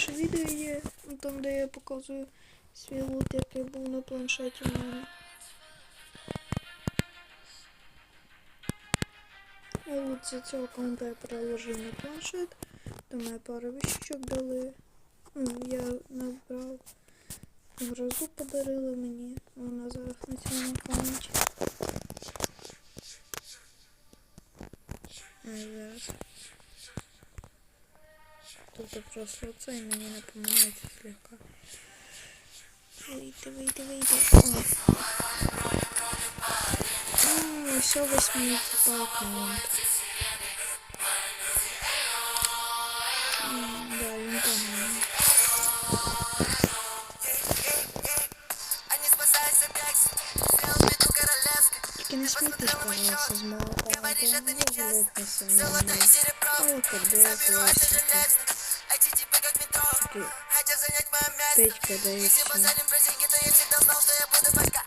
відео є, там де я показую свій лут, який був на планшеті в мене. Лут з цього аккаунта я переложив на планшет, там мене пару віщичок дали. Ну, я набрав. Грозу подарили мені. Вона зараз на цьому аккаунті. А зараз. Тобто просто оце і мені напоминається слегка. Вийди, вийди, вийди. Ой. А, ось ось мій типа аккаунт. М, Да, він поганий. Они спасаются бегством, сделал беду королевской. Тільки не смійтесь, пожалуйста, з мого аккаунту. Говоришь, это Я нечестно. залипався на Золото мене. и серебро, Але куди забивай даже пластики. метро, Такі хотят занять мое место. печка дають. Если посадим про деньги, то я всегда знал, что я буду башка.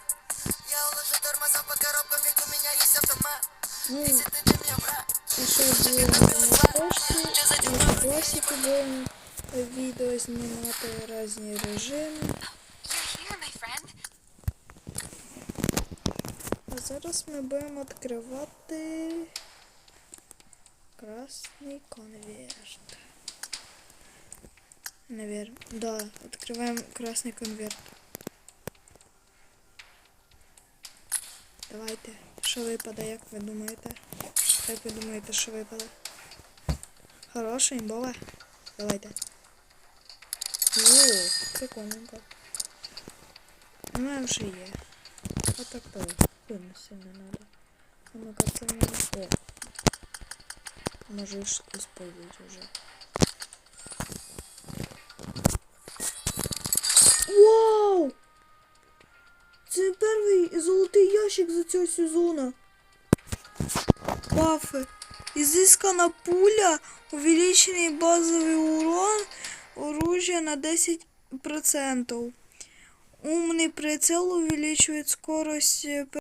Я уложу тормоза по коробкам, ведь у меня есть автомат. Ну, Если ты для меня брат, і ще будемо на пошті, на класіку будемо відео знімати різні режими. You're here, my friend. А зараз ми будемо відкривати красний конверт. Наверное. Да, відкриваємо красний конверт. Давайте. Що випаде, як ви думаєте? Як ви думаєте, що випаде? Хороше, імбове? Давайте. О, прикольненько. У мене вже є. А так то хуйно сильно надо. А ну-ка, це мені... О. Можешь использовать уже. Це перший золотий ящик за цього сезону. Бафи. Изыскана пуля, увеличенный базовый урон, оружие на 10%. Умный прицел увеличивает скорость э,